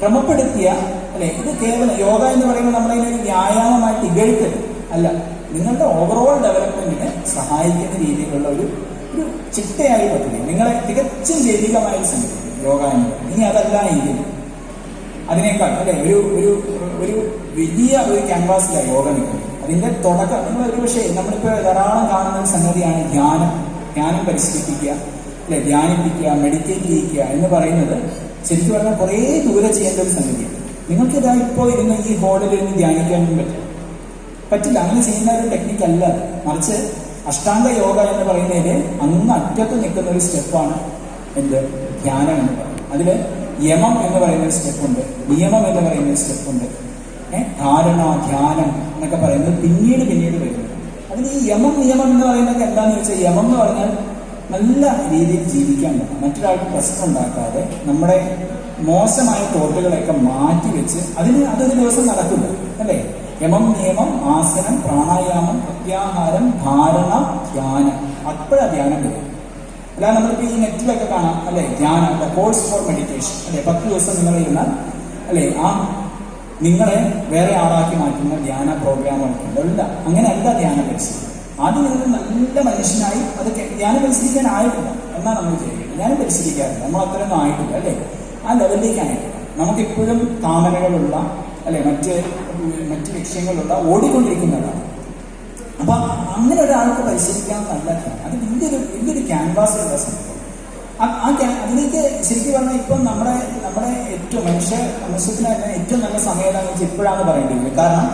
Speaker 1: ക്രമപ്പെടുത്തിയ അല്ലെ ഇത് കേവലം യോഗ എന്ന് പറയുമ്പോൾ നമ്മളതിനൊരു വ്യായാമമായിട്ട് ഇകഴ്ത്തരുത് അല്ല. നിങ്ങളുടെ ഓവറോൾ ഡെവലപ്മെന്റിനെ സഹായിക്കുന്ന രീതിയിലുള്ള ഒരു ഒരു ചിട്ടയായി പദ്ധതി നിങ്ങളെ തികച്ചും ജൈവികമായ ഒരു സംഗതി യോഗ എന്ന് പറയുന്നത് ഇനി അതല്ല എങ്കിൽ അതിനേക്കാൾ അല്ലെ ഒരു ഒരു ഒരു വലിയ ഒരു ക്യാൻവാസിലാണ് യോഗ നിൽക്കുന്നത് അതിന്റെ തുടക്കം നിങ്ങൾ ഒരു പക്ഷേ നമ്മളിപ്പോ ധാരാളം കാണുന്ന ഒരു സംഗതിയാണ് ധ്യാനം. ധ്യാനം പരിശീലിപ്പിക്കുക. അല്ലെ ധ്യാനിപ്പിക്കുക മെഡിറ്റേറ്റ് ചെയ്യിക്കുക എന്ന് പറയുന്നത് ശരിക്കും പറഞ്ഞാൽ കുറേ ദൂരെ ചെയ്യേണ്ട ഒരു സംഗതിയാണ്. നിങ്ങൾക്ക് ഇതാ ഇപ്പോൾ ഇരുന്ന് ഈ ഹോളിൽ ഇരുന്ന് ധ്യാനിക്കാനും പറ്റും പറ്റില്ല അങ്ങനെ ചെയ്യുന്ന ഒരു ടെക്നിക്ക് അല്ല അത്. മറിച്ച് അഷ്ടാംഗ യോഗ എന്ന് പറയുന്നതിൽ അങ്ങ് അറ്റത്ത് നിൽക്കുന്ന ഒരു സ്റ്റെപ്പാണ് എന്ത്? ധ്യാനം എന്ന് പറയുന്നത്. അതിൽ യമം എന്ന് പറയുന്ന ഒരു സ്റ്റെപ്പുണ്ട് നിയമം എന്ന് പറയുന്ന ഒരു സ്റ്റെപ്പുണ്ട് ഏഹ് ധാരണ ധ്യാനം എന്നൊക്കെ പറയുന്നത് പിന്നീട് പിന്നീട് വരുന്നത്. അതിൽ ഈ യമം നിയമം എന്ന് പറയുന്നത് എന്താണെന്ന് വെച്ചാൽ യമം എന്ന് പറഞ്ഞാൽ നല്ല രീതിയിൽ ജീവിക്കാൻ പറ്റും. മറ്റൊരാൾക്ക് പ്രശ്നം ഉണ്ടാക്കാതെ നമ്മുടെ മോശമായ തോട്ടുകളൊക്കെ മാറ്റി വെച്ച് അതിന് അതൊരു ദിവസം നടക്കില്ല അല്ലേ? യമം നിയമം ആസനം പ്രാണായാമം പ്രത്യാഹാരം ധാരണ ധ്യാനം. അപ്പോഴാണ് ധ്യാനം വരും അല്ലാതെ നമ്മളിപ്പോ ഈ നെറ്റിലൊക്കെ കാണാം അല്ലെ? ധ്യാനം കോഴ്സ് ഫോർ മെഡിറ്റേഷൻ. അല്ലെ? പത്ത് ദിവസം നിങ്ങൾ ഇരുന്നാൽ അല്ലെ? ആ നിങ്ങളെ വേറെ ആളാക്കി മാറ്റുന്ന ധ്യാന പ്രോഗ്രാമുകളൊക്കെ ഉണ്ട്. അല്ല അങ്ങനെയല്ല ധ്യാന പരിശീലനം ആദ്യം നിങ്ങൾ നല്ല മനുഷ്യനായി അത് ഞാനും പരിശീലിക്കാൻ ആയിട്ടില്ല. എന്നാ നമ്മൾ ചെയ്യുന്നത് ഞാനും പരിശീലിക്കാറില്ല. നമ്മൾ അത്രയൊന്നും ആയിട്ടില്ല അല്ലേ? ആ ലെവലിലേക്ക് ആയിട്ടില്ല നമുക്കിപ്പോഴും താമരകളുള്ള അല്ലെ മറ്റ് മറ്റ് ലക്ഷ്യങ്ങളുള്ള ഓടിക്കൊണ്ടിരിക്കുന്നതാണ്. അപ്പൊ അങ്ങനെ ഒരാൾക്ക് പരിശീലിക്കാൻ നല്ല. അത് വലിയൊരു വലിയൊരു ക്യാൻവാസ് ഉള്ള സംഭവം. അതിലേക്ക് ശരിക്കും പറഞ്ഞാൽ ഇപ്പം നമ്മുടെ നമ്മുടെ ഏറ്റവും മനുഷ്യ മനുഷ്യത്തിന് ഏറ്റവും നല്ല സമയം എന്താണെന്ന് വെച്ചാൽ ഇപ്പോഴാണ് പറയേണ്ടത് കാരണം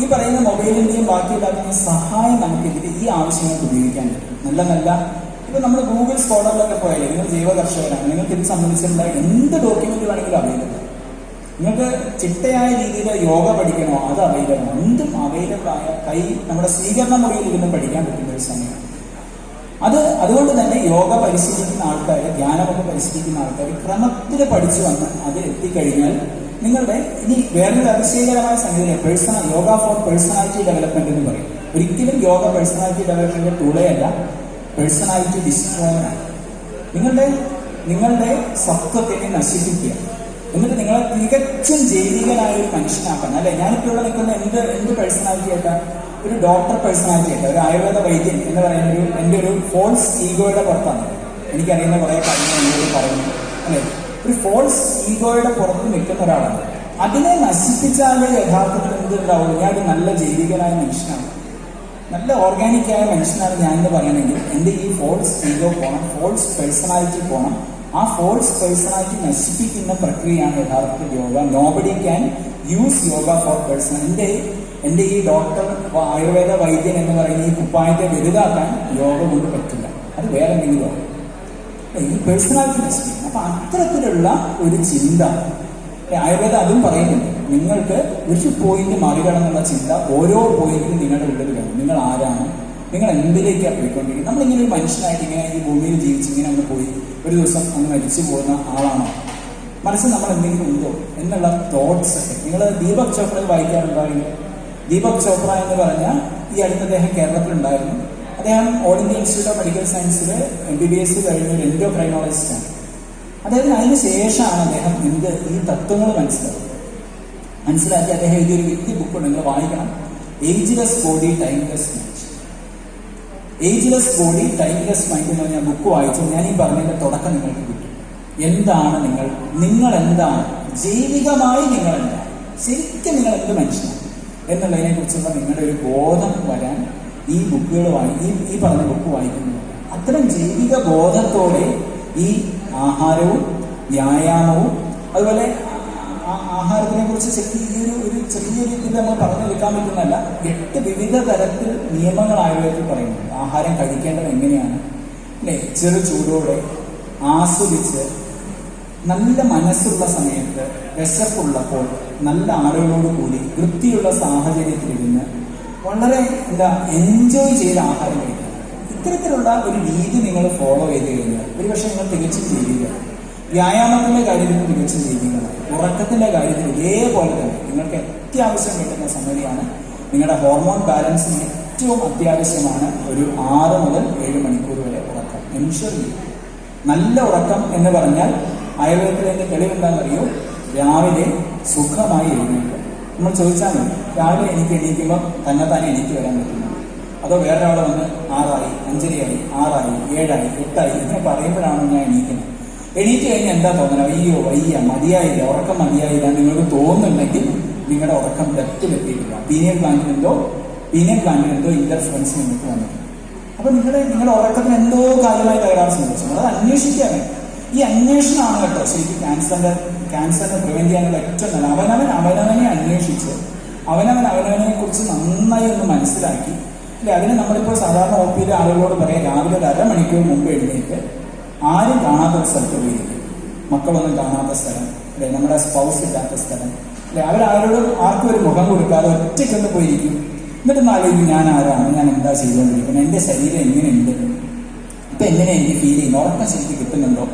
Speaker 1: ഈ പറയുന്ന മൊബൈലിന്റെയും ബാക്കി ബാക്കിയുള്ളതിന്റെയും സഹായം നമുക്ക് ഇതിൽ ഈ ആവശ്യങ്ങൾക്ക് ഉപയോഗിക്കാൻ പറ്റും. നല്ല നല്ല ഇപ്പൊ നമ്മൾ ഗൂഗിൾ സ്കോളറിലൊക്കെ പോയാലേ നിങ്ങൾ ജൈവ കർഷകരാണ് നിങ്ങൾക്ക് ഇത് സംബന്ധിച്ചിട്ടുള്ള എന്ത് ഡോക്യുമെന്റ് വേണമെങ്കിലും അവൈലബിൾ നിങ്ങൾക്ക് ചിട്ടയായ രീതിയിൽ യോഗ പഠിക്കണോ അത് അവൈലബിൾ എന്തും അവൈലബിൾ ആയ കൈ നമ്മുടെ സ്വീകരണ മുറിയിൽ ഇരുന്ന് പഠിക്കാൻ പറ്റുന്ന ഒരു സമയമാണ്. അത് അതുകൊണ്ട് തന്നെ യോഗ പരിശീലിക്കുന്ന ആൾക്കാർ ധ്യാനമൊക്കെ പരിശീലിക്കുന്ന ആൾക്കാർ ക്രമത്തിൽ പഠിച്ചു വന്ന് അത് എത്തിക്കഴിഞ്ഞാൽ നിങ്ങളുടെ ഇനി വേറൊരു അതിശയകരമായ സംഗതി personal yoga for personality development എന്ന് പറയും. ഒരിക്കലും യോഗ പേഴ്സണാലിറ്റി ഡെവലപ്മെന്റ് ടൂളേ അല്ല പേഴ്സണാലിറ്റി ഡിസ്ട്രോയാണ് നിങ്ങളുടെ നിങ്ങളുടെ സത്വത്തിനെ നശിപ്പിക്കുക. എന്നിട്ട് നിങ്ങളെ തികച്ചും ജൈവികനായ ഒരു മനുഷ്യനാക്കണം അല്ലെ? ഞാനിപ്പോൾ ഇവിടെ നിൽക്കുന്ന എന്ത് എന്ത് പേഴ്സണാലിറ്റി ആയിട്ടാ ഒരു ഡോക്ടർ പേഴ്സണാലിറ്റി ആയിട്ട് ഒരു ആയുർവേദ വൈദ്യൻ എന്ന് പറയുന്ന ഒരു എന്റെ ഒരു ഫോൾസ് ഈഗോയുടെ പുറത്താണ്. എനിക്കറിയുന്ന കുറെ കാര്യങ്ങൾ എന്നോട് പറയുന്നു അല്ലെ? ഒരു ഫോൾസ് ഈഗോയുടെ പുറത്ത് നിൽക്കുന്ന ഒരാളാണ്. അതിനെ നശിപ്പിച്ചാലേ യഥാർത്ഥത്തിൽ എന്തുണ്ടാവുള്ളൂ ഞാൻ ഒരു നല്ല ജൈവികനായ മനുഷ്യനാണ്. നല്ല ഓർഗാനിക് ആയ മനുഷ്യനാണ് ഞാൻ എന്ന് പറയണമെങ്കിൽ എന്റെ ഈ ഫോൾസ് ഈഗോ പോണം ഫോൾസ് പേഴ്സണാലിറ്റി പോണം. ആ ഫോൾസ് പേഴ്സണാലിറ്റി നശിപ്പിക്കുന്ന പ്രക്രിയയാണ് യഥാർത്ഥത്തിൽ yoga. Nobody can use yoga for person എന്റെ എന്റെ ഈ ഡോക്ടർ ആയുർവേദ വൈദ്യൻ എന്ന് പറയുന്ന ഈ കുപ്പായത്തെ വലുതാക്കാൻ യോഗ കൊണ്ട് പറ്റില്ല. അത് വേറെ എന്തെങ്കിലും. ഈ പേഴ്സണാലിറ്റി നശിപ്പിക്കും അപ്പൊ അത്തരത്തിലുള്ള ഒരു ചിന്ത ആയുർവേദം അതും പറയുന്നുണ്ട് നിങ്ങൾക്ക് ഒരു പോയിന്റ് മറികടന്നുള്ള ചിന്ത ഓരോ പോയിന്റിനും നിങ്ങളുടെ ഉള്ളിൽ വേണം നിങ്ങൾ ആരാണ്? നിങ്ങൾ എന്തിലേക്കാണ് പോയിക്കൊണ്ടിരിക്കുന്നത്? നമ്മളിങ്ങനെ ഒരു മനുഷ്യനായിട്ട് ഇങ്ങനെ ഈ ഭൂമിയിൽ ജീവിച്ച് ഇങ്ങനെ അങ്ങ് പോയി ഒരു ദിവസം അങ്ങ് മരിച്ചു പോകുന്ന ആളാണോ? മനസ്സിൽ നമ്മൾ എന്തെങ്കിലും ഉണ്ടോ? എന്നുള്ള തോട്ട്സ് ഒക്കെ. നിങ്ങൾ ദീപക് ചോപ്രയിൽ വായിക്കാറുണ്ടാവില്ല ദീപക് ചോപ്ര എന്ന് പറഞ്ഞാൽ ഈ അടുത്ത അദ്ദേഹം കേരളത്തിലുണ്ടായിരുന്നു. അദ്ദേഹം All India Institute of Medical സയൻസിൽ എം ബി ബി എസ് കഴിഞ്ഞ ഒരു എൻഡോക്രൈനോളജിസ്റ്റാണ് അദ്ദേഹത്തിന് അതിന് ശേഷമാണ് അദ്ദേഹം എന്ത് ഈ തത്വങ്ങൾ മനസ്സിലാക്കുന്നത് മനസ്സിലാക്കി അദ്ദേഹം എഴുതിയൊരു വലിയ ബുക്കുണ്ട് നിങ്ങൾ വായിക്കണം. Ageless body timeless mind ageless body timeless mind എന്ന് പറഞ്ഞ ബുക്ക് വായിച്ചു ഞാൻ ഈ പറഞ്ഞതിന്റെ തുടക്കം നിങ്ങൾക്ക് കിട്ടും. എന്താണ് നിങ്ങൾ നിങ്ങൾ എന്താണ് ജൈവികമായി നിങ്ങൾ എന്താണ് ശരിക്കും നിങ്ങൾ എന്ത് മനുഷ്യനാണ്? എന്നുള്ളതിനെ കുറിച്ചുള്ള നിങ്ങളുടെ ഒരു ബോധം വരാൻ ഈ ബുക്കുകൾ വായി ഈ പറഞ്ഞ ബുക്ക് വായിക്കുന്നു. അത്തരം ജൈവിക ബോധത്തോടെ ഈ ആഹാരവും വ്യായാമവും അതുപോലെ ആഹാരത്തിനെ കുറിച്ച് ചെറിയൊരു ഒരു ചെറിയൊരു ഇത് നമ്മൾ പറഞ്ഞു വെക്കാൻ പറ്റുന്നല്ല എട്ട് വിവിധ തരത്തിൽ നിയമങ്ങൾ ആയുർവേദത്തിൽ പറയുന്നുണ്ട് ആഹാരം കഴിക്കേണ്ടത് എങ്ങനെയാണ്? അല്ലെ? ചെറു ചൂടോടെ ആസ്വദിച്ച് നല്ല മനസ്സുള്ള സമയത്ത് വിശപ്പുള്ളപ്പോൾ നല്ല ആളുകളോട് കൂടി വൃത്തിയുള്ള സാഹചര്യത്തിലിരുന്ന് വളരെ എന്താ എൻജോയ് ചെയ്ത് ആഹാരം കഴിക്കുക. ഇത്തരത്തിലുള്ള ഒരു രീതി നിങ്ങൾ ഫോളോ ചെയ്ത് കഴിഞ്ഞാൽ ഒരുപക്ഷെ നിങ്ങൾ തികച്ചും ചെയ്യുക വ്യായാമത്തിന്റെ കാര്യത്തിൽ തികച്ചും ചെയ്യുക ഉറക്കത്തിന്റെ കാര്യത്തിൽ ഇതേപോലെ തന്നെ നിങ്ങൾക്ക് അത്യാവശ്യം കിട്ടുന്ന സംഗതിയാണ് നിങ്ങളുടെ ഹോർമോൺ ബാലൻസിന് ഏറ്റവും അത്യാവശ്യമാണ് ഒരു ആറ് മുതൽ ഏഴ് മണിക്കൂർ വരെ ഉറക്കം. എൻഷുർ നല്ല ഉറക്കം എന്ന് പറഞ്ഞാൽ ആയുർവേദത്തിൽ അതിന്റെ തെളിവെന്താണെന്നറിയോ രാവിലെ സുഖമായി എഴുന്നേൽക്കുക. നമ്മൾ ചോദിച്ചാൽ മതി രാവിലെ എനിക്ക് എണീക്കുമ്പോൾ തന്നെ തന്നെ എനിക്ക് വരാൻ പറ്റുന്നു അതോ വേറൊരാൾ വന്ന് ആറായി അഞ്ചരയായി ആറായി ഏഴായി എട്ടായി ഇങ്ങനെ പറയുമ്പോഴാണ് ഞാൻ എണീക്കുന്നത്? എണീറ്റ് കഴിഞ്ഞാൽ എന്താ തോന്നുന്നത് അയ്യോ വയ്യ മതിയായില്ല ഉറക്കം മതിയായില്ല നിങ്ങൾക്ക് തോന്നുന്നുണ്ടെങ്കിൽ നിങ്ങളുടെ ഉറക്കം ഡെപ്തിലെത്തിയിട്ടില്ല പീനിയൽ പ്ലാന്റിനെന്തോ പീനിയൽ പ്ലാന്റിനെന്തോ ഇന്റർഫറൻസ് നിങ്ങൾക്ക് വന്നിട്ടുണ്ട്. അപ്പൊ നിങ്ങളുടെ നിങ്ങളുടെ ഉറക്കത്തിന് എന്തോ കാര്യമായി തകരാൻ സംഭവിച്ചു അത് അന്വേഷിക്കാതെ ഈ അന്വേഷണമാണ് കേട്ടോ ശരിക്കും ക്യാൻസറിന്റെ ക്യാൻസറിനെ പ്രിവെന്റ് ചെയ്യാനുള്ള ഏറ്റവും നല്ല അവനവൻ അവനവനെ അന്വേഷിച്ച് അവനവൻ അവനവനെ കുറിച്ച് നന്നായി ഒന്ന് മനസ്സിലാക്കി. അല്ലെ? അതിന് നമ്മളിപ്പോൾ സാധാരണ ഒ പിയിലെ ആളുകളോട് പറയാം രാവിലെ ഒരു അരമണിക്കൂർ മുമ്പ് എഴുന്നേറ്റ് ആരും കാണാത്ത ഒരു സ്ഥലത്ത് പോയിരിക്കും. മക്കളൊന്നും കാണാത്ത സ്ഥലം. അല്ലെ? നമ്മുടെ സ്പൗസ് ഇല്ലാത്ത സ്ഥലം. അല്ലെ? അവരാരോടും ആർക്കും ഒരു മുഖം കൊടുക്കാതെ ഒറ്റയ്ക്കൊന്ന് പോയിരിക്കും. എന്നിട്ട് നാളെ ഞാൻ ആരാണ്? ഞാൻ എന്താ ചെയ്തുകൊണ്ടിരിക്കുന്നത്? എന്റെ ശരീരം എങ്ങനെയുണ്ട്? ഇപ്പൊ എങ്ങനെ എനിക്ക് ഫീൽ ചെയ്യുന്നു ഉറക്കം ശരിക്കും കിട്ടുന്നുണ്ടോ?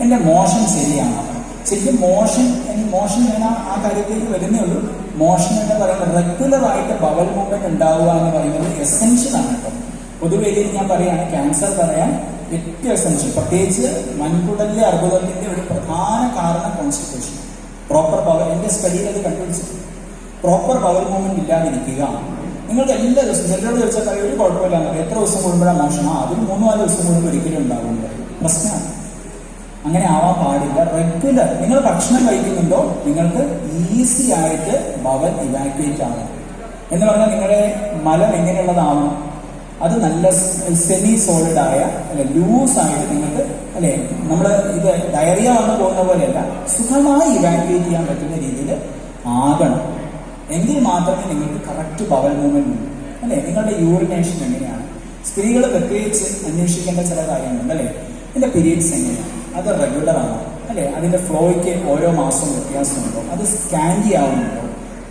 Speaker 1: എന്റെ മോശം ശരിയാണോ? ശരിക്കും മോഷൻ മോഷൻ ഞാൻ ആ- കാര്യത്തിലേക്ക് വരുന്നേ ഉള്ളൂ. മോഷൻ എന്ന് പറയുന്നത് റെഗുലർ ആയിട്ട് ബവൽ മൂവ്മെന്റ് ഉണ്ടാവുക എന്ന് പറയുന്നത് എസെൻഷ്യൽ ആണ് കേട്ടോ. പൊതുവെ ഞാൻ പറയുകയാണ് ക്യാൻസർ പറയാൻ ഏറ്റവും എസെൻഷ്യൽ പ്രത്യേകിച്ച് മൺകുടലിലെ അർബുദത്തിന്റെ ഒരു പ്രധാന കാരണം കോൺസ്റ്റിപ്പേഷൻ പ്രോപ്പർ ബവൽ എന്റെ സ്റ്റഡിയിൽ അത് കണ്ടുപിടിച്ചു പ്രോപ്പർ ബവൽ മൂവ്മെന്റ് ഇല്ലാതിരിക്കുക. നിങ്ങൾക്ക് എല്ലാ ദിവസവും ചിലരോട് ചോദിച്ചാൽ ഒരു കുഴപ്പമില്ല എത്ര ദിവസം കൂടുമ്പോഴാണ് മോഷണം അതിന് മൂന്ന് നാല് ദിവസം കൂടുമ്പോൾ ഒരിക്കലും ഉണ്ടാകുന്നത് പ്രശ്നമാണ്. അങ്ങനെ ആവാൻ പാടില്ല. റെഗുലർ നിങ്ങൾ ഭക്ഷണം കഴിക്കുന്നുണ്ടോ? നിങ്ങൾക്ക് ഈസി ആയിട്ട് ബവൽ ഇവാക്യുവേറ്റ് ആവണം എന്ന് പറഞ്ഞാൽ നിങ്ങളുടെ മലം എങ്ങനെയുള്ളതാവണം അത് നല്ല സെമി സോളിഡ് ആയ അല്ലെ ലൂസ് ആയിട്ട് നിങ്ങൾക്ക് അല്ലെ നമ്മൾ ഇത് ഡയറിയ വന്ന് പോകുന്ന പോലെയല്ല സുഖമായി ഇവാക്യുവേറ്റ് ചെയ്യാൻ പറ്റുന്ന രീതിയിൽ ആകണം. എങ്കിൽ മാത്രമേ നിങ്ങൾക്ക് കറക്റ്റ് ബവൽ മൂവ്മെന്റ് ഉള്ളൂ. അല്ലെ നിങ്ങളുടെ യൂറിനേഷൻ എങ്ങനെയാണ്? സ്ത്രീകൾ പ്രത്യേകിച്ച് അന്വേഷിക്കേണ്ട ചില കാര്യങ്ങളുണ്ട് അല്ലെ? എന്റെ പീരീഡ്സ് എങ്ങനെയാണ്? അത് റെഗുലർ ആണോ. അല്ലെ? അതിന്റെ ഫ്ലോയ്ക്ക് ഓരോ മാസവും വ്യത്യാസമുണ്ടോ അത് സ്കാൻഡി ആവുന്നുണ്ടോ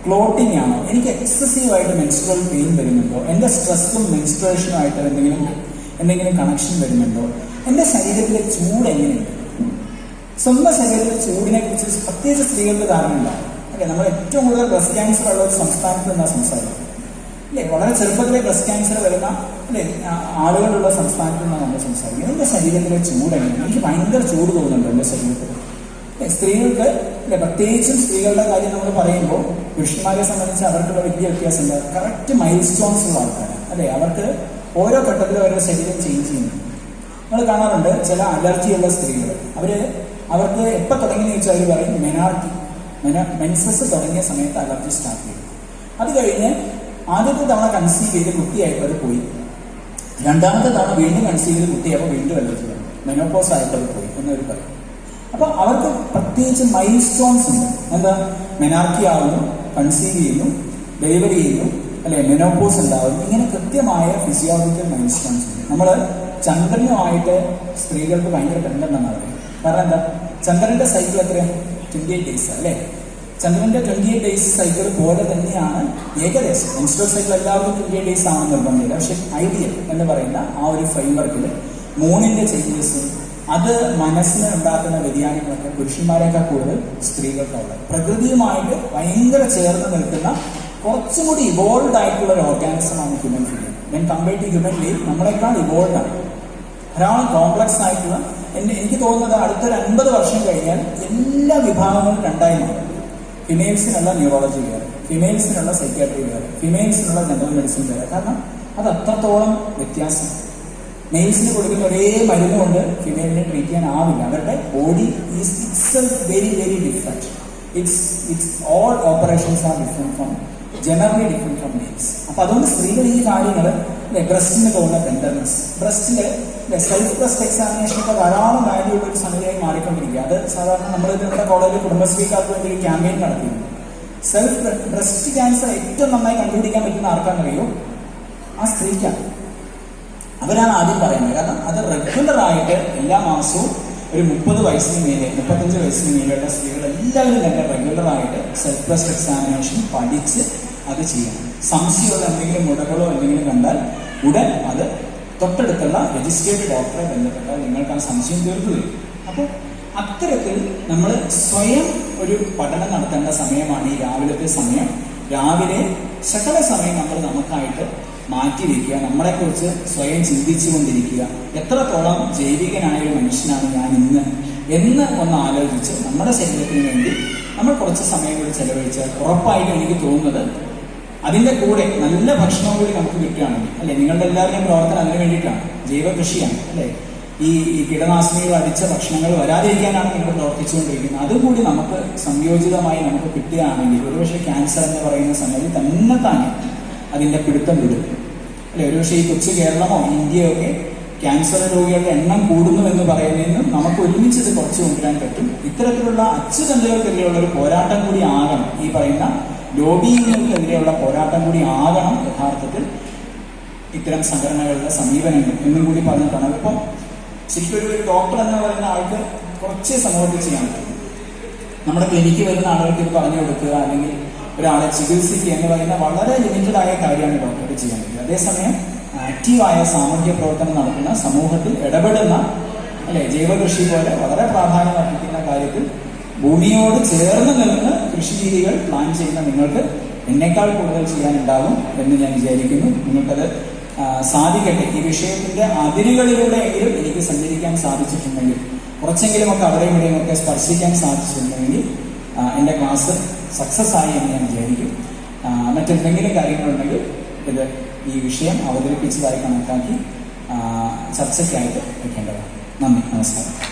Speaker 1: ക്ലോട്ടിംഗ് ആണോ? എനിക്ക് എക്സസീവ് ആയിട്ട് മെൻസ്ട്രൽ പെയിൻ വരുന്നുണ്ടോ? എന്റെ സ്ട്രെസ്സും മെൻസ്ട്രേഷനുമായിട്ട് എന്തെങ്കിലും എന്തെങ്കിലും കണക്ഷൻ വരുന്നുണ്ടോ? എന്റെ ശരീരത്തിലെ ചൂട് എങ്ങനെയുണ്ട്? സ്വന്തം ശരീരത്തിലെ ചൂടിനെ കുറിച്ച് പ്രത്യേകിച്ച് സ്ത്രീകളുടെ ധാരണയില്ല. അല്ലെ? നമ്മൾ ഏറ്റവും കൂടുതൽ ബ്രസ്റ്റ് ക്യാൻസർ ഉള്ള ഒരു സംസ്ഥാനത്ത് നിന്നാണ് സംസാരിക്കുന്നത്. അല്ലെ? വളരെ ചെറുപ്പത്തിലെ ബ്രസ്റ്റ് ക്യാൻസർ വരുന്ന അല്ലെ? ആളുകളുള്ള സംസ്ഥാനത്ത് നിന്നാണ് നമ്മൾ സംസാരിക്കുന്നത്. എന്റെ ശരീരത്തിലെ ചൂട് എങ്ങനെ? എനിക്ക് ഭയങ്കര ചൂട് തോന്നുന്നുണ്ട് എന്റെ ശരീരത്തിൽ. സ്ത്രീകൾക്ക് അല്ലെ? പ്രത്യേകിച്ചും സ്ത്രീകളുടെ കാര്യം നമ്മൾ പറയുമ്പോൾ പുരുഷന്മാരെ സംബന്ധിച്ച് അവർക്കുള്ള വലിയ വ്യത്യാസമില്ല കറക്റ്റ് മൈൽ സ്റ്റോൺസ് ഉള്ള ആൾക്കാരാണ്. അല്ലെ? അവർക്ക് ഓരോ ഘട്ടത്തിലും അവരുടെ ശരീരം ചേഞ്ച് ചെയ്യുന്നു. നമ്മൾ കാണാറുണ്ട് ചില അലർജിയുള്ള സ്ത്രീകൾ. അവർ അവർക്ക് എപ്പോൾ തുടങ്ങി ചോദിച്ചാൽ അവർ പറയും മെനാർട്ടി മെന മെൻസസ് തുടങ്ങിയ സമയത്ത് അലർജി സ്റ്റാർട്ട് ചെയ്യും. അത് കഴിഞ്ഞ് ആദ്യത്തെ തവണ കൺസീവ് ചെയ്ത് കുട്ടിയായപ്പോൾ അത് പോയി. രണ്ടാമത്തെ തവണ വീണ്ടും കൺസീവ് ചെയ്ത് കുട്ടിയായപ്പോൾ വീണ്ടും വെള്ളത്തിൽ വന്നു മെനോപ്പോസ് ആയപ്പോൾ അത് പോയി എന്നവർ പറയും. അപ്പൊ അവർക്ക് പ്രത്യേകിച്ച് മൈൽ സ്റ്റോൺസ് ഉണ്ട്. എന്താ? മെനാർക്കി ആവുന്നു കൺസീവ് ചെയ്യുന്നു ഡെലിവറി ചെയ്യുന്നു അല്ലെ? മെനോപ്പോസ് ഉണ്ടാവുന്നു. ഇങ്ങനെ കൃത്യമായ ഫിസിയോളജിക്കൽ മൈൽ സ്റ്റോൺസ് ഉണ്ട്. നമ്മൾ ചന്ദ്രനുമായിട്ട് സ്ത്രീകൾക്ക് ഭയങ്കര ബന്ധം എന്നാണ് പറയുന്നത്. കാരണം എന്താ? ചന്ദ്രന്റെ സൈക്കിൾ എത്രയാണ് ട്വന്റി എയ്റ്റ് ഡേയ്സ് അല്ലേ? ചന്ദ്രന്റെ ട്വന്റി എയ്റ്റ് ഡേയ്സ് സൈക്കിൾ പോലെ തന്നെയാണ് ഏകദേശം. മെൻസ്ട്രൽ സൈക്കിൾ എല്ലാവർക്കും ട്വന്റി എയ്റ്റ് ഡേയ്സ് ആണെന്ന് നിർബന്ധമില്ല പക്ഷെ ഐഡിയൽ എന്ന് പറയുന്ന ആ ഒരു ഫ്രെയിംവർക്കിൽ മൂന്നിന്റെ ചേഞ്ചസും അത് മനസ്സിന് ഉണ്ടാക്കുന്ന വ്യതിയാനങ്ങളൊക്കെ പുരുഷന്മാരെക്കാൾ കൂടുതൽ സ്ത്രീകൾക്കുള്ളത്. പ്രകൃതിയുമായിട്ട് ഭയങ്കര ചേർന്ന് നിൽക്കുന്ന കുറച്ചും കൂടി ഇവോൾവ് ആയിട്ടുള്ള ഒരു ഓർഗാനിസമാണ് ഹ്യൂമൻ ഫീൽ ഞാൻ കമ്പയർ ടു ഹ്യൂമൻ ലീവ് നമ്മളെക്കാൾ ഇവോൾവ് ആണ്. ധാരാളം കോംപ്ലക്സ് ആയിട്ടുള്ള എനിക്ക് തോന്നുന്നത് അടുത്തൊരു അൻപത് വർഷം കഴിഞ്ഞാൽ എല്ലാ വിഭാഗങ്ങളും രണ്ടായി മാറും. ഫിമെയിൽസിനുള്ള ന്യൂറോളജി വേറെ ഫിമെയിൽസിനുള്ള സൈക്യാട്രി വേറെ ഫിമെയിൽസിനുള്ള ജനറൽ മെഡിസിൻ വേറെ കാരണം അത് അത്രത്തോളം വ്യത്യാസം. മെയിൽസിന് കൊടുക്കുന്ന ഒരേ മരുന്ന് കൊണ്ട് ഫിമെയിലിനെ ട്രീറ്റ് ചെയ്യാൻ ആവില്ല. അവരുടെ body is it's very very different it's it's all operations are different from generally different from males അപ്പൊ അതുകൊണ്ട് സ്ത്രീകൾ ഈ കാര്യങ്ങൾ ബ്രസ്റ്റിന് തോന്നുന്ന ടെൻഡർനെസ് ബ്രസ്റ്റിൽ സെൽഫ് പ്ലസ് എക്സാമിനേഷൻ ഒക്കെ ധാരാളം വാല്യൂ ഉള്ള ഒരു സംഗതിയായി മാറിക്കൊണ്ടിരിക്കുക അത് സാധാരണ നമ്മൾ നമ്മുടെ കോളേജിൽ കുടുംബശ്രീക്കാർക്ക് വേണ്ടി ഒരു ക്യാമ്പയിൻ നടത്തിയിരുന്നു. സെൽഫ് ബ്രസ്റ്റ് ക്യാൻസർ ഏറ്റവും നന്നായി കണ്ടുപിടിക്കാൻ പറ്റുന്ന ആർക്കാണെന്നറിയോ? ആ സ്ത്രീക്കാണ്. അവരാണ് ആദ്യം പറയുന്നത്. കാരണം അത് റെഗുലർ ആയിട്ട് എല്ലാ മാസവും ഒരു മുപ്പത് വയസ്സിന് മേലെ മുപ്പത്തഞ്ച് വയസ്സിന് മേലെയുള്ള സ്ത്രീകൾ എല്ലാവരും തന്നെ റെഗുലർ ആയിട്ട് സെൽഫ് ബ്രസ്റ്റ് എക്സാമിനേഷൻ പഠിച്ച് അത് ചെയ്യണം. സംശയമുള്ള എന്തെങ്കിലും മുടകളോ എന്തെങ്കിലും കണ്ടാൽ ഉടൻ അത് തൊട്ടടുത്തുള്ള രജിസ്ട്രേഡ് ഡോക്ടറെ ബന്ധപ്പെട്ടാൽ നിങ്ങൾക്ക് ആ സംശയം തീർത്തു അപ്പോൾ അത്തരത്തിൽ നമ്മൾ സ്വയം ഒരു പഠനം നടത്തേണ്ട സമയമാണ് ഈ രാവിലത്തെ സമയം. രാവിലെ സകല സമയം നമ്മൾ നമുക്കായിട്ട് മാറ്റി വയ്ക്കുക നമ്മളെക്കുറിച്ച് സ്വയം ചിന്തിച്ചു കൊണ്ടിരിക്കുക എത്രത്തോളം ജൈവികനായ ഒരു മനുഷ്യനാണ് ഞാൻ ഇന്ന് എന്ന് ഒന്ന് ആലോചിച്ച് നമ്മുടെ ശരീരത്തിന് വേണ്ടി നമ്മൾ കുറച്ച് സമയം കൂടി ചെലവഴിച്ചാൽ ഉറപ്പായിട്ടും എനിക്ക് തോന്നുന്നത് അതിന്റെ കൂടെ നല്ല ഭക്ഷണവും കൂടി നമുക്ക് കിട്ടുകയാണെങ്കിൽ അല്ലെ? നിങ്ങളുടെ എല്ലാവരുടെയും പ്രവർത്തനം അതിന് വേണ്ടിയിട്ടാണ്. ജൈവ കൃഷിയാണ് അല്ലെ? ഈ ഈ കീടനാശിനികൾ അടിച്ച ഭക്ഷണങ്ങൾ വരാതിരിക്കാനാണ് നിങ്ങൾ പ്രവർത്തിച്ചുകൊണ്ടിരിക്കുന്നത്. അതുകൂടി നമുക്ക് സംയോജിതമായി നമുക്ക് കിട്ടുകയാണെങ്കിൽ ഒരുപക്ഷെ ക്യാൻസർ എന്ന് പറയുന്ന സംഗതി തന്നെ തന്നെ അതിന്റെ പിടുത്തം വിടും. അല്ലെ? ഒരുപക്ഷെ ഈ കൊച്ചു കേരളമോ ഇന്ത്യയോ ഒക്കെ ക്യാൻസർ രോഗികളുടെ എണ്ണം കൂടുന്നു എന്ന് പറയുന്നതിന് നമുക്ക് ഒരുമിച്ച് ഇത് കുറച്ച് കൊണ്ടുവരാൻ പറ്റും. ഇത്തരത്തിലുള്ള അച്ചുതണ്ടുകൾക്കെതിരെയുള്ള ഒരു പോരാട്ടം കൂടി ആകണം ഈ പറയുന്ന ലോബിങ്ങൾക്കെതിരെയുള്ള പോരാട്ടം കൂടി ആകണം യഥാർത്ഥത്തിൽ. ഇത്തരം സംഘടനകളുടെ സമീപനങ്ങൾ. എന്നും കൂടി പറഞ്ഞിട്ടാണ് ഇപ്പം ശരിക്കും ഒരു ഡോക്ടർ എന്ന് പറയുന്ന ആൾക്ക് കുറച്ചേ സമൂഹത്തിൽ ചെയ്യാൻ പറ്റും. നമ്മുടെ ക്ലിനിക്ക് വരുന്ന ആളുകൾക്ക് ഇത് പറഞ്ഞു കൊടുക്കുക അല്ലെങ്കിൽ ഒരാളെ ചികിത്സിക്കുക എന്ന് പറയുന്ന വളരെ ലിമിറ്റഡ് ആയ കാര്യമാണ് ഡോക്ടർക്ക് ചെയ്യാൻ പറ്റുക. അതേസമയം ആക്റ്റീവായ സാമൂഹ്യ പ്രവർത്തനം നടക്കുന്ന സമൂഹത്തിൽ ഇടപെടുന്ന അല്ലെ ജൈവകൃഷി പോലെ വളരെ പ്രാധാന്യം അർപ്പിക്കുന്ന കാര്യത്തിൽ ഭൂമിയോട് ചേർന്ന് നിന്ന് കൃഷി രീതികൾ പ്ലാൻ ചെയ്യുന്ന നിങ്ങൾക്ക് എന്നേക്കാൾ കൂടുതൽ ചെയ്യാനുണ്ടാകും എന്ന് ഞാൻ വിചാരിക്കുന്നു. നിങ്ങൾക്കത് സാധിക്കട്ടെ. ഈ വിഷയത്തിന്റെ അതിരുകളിലൂടെ എങ്കിലും എനിക്ക് സഞ്ചരിക്കാൻ സാധിച്ചിട്ടുണ്ടെങ്കിൽ കുറച്ചെങ്കിലും ഒക്കെ അവിടെ ഇവിടെയും ഒക്കെ സ്പർശിക്കാൻ സാധിച്ചിട്ടുണ്ടെങ്കിൽ എന്റെ ക്ലാസ് സക്സസ് ആയി എന്ന് ഞാൻ വിചാരിക്കും. മറ്റെന്തെങ്കിലും കാര്യങ്ങളുണ്ടെങ്കിൽ ഇത് ഈ വിഷയം അവതരിപ്പിച്ചതായി കണക്കാക്കി ചർച്ചയ്ക്കായിട്ട് വെക്കേണ്ടതാണ്. നന്ദി. നമസ്കാരം.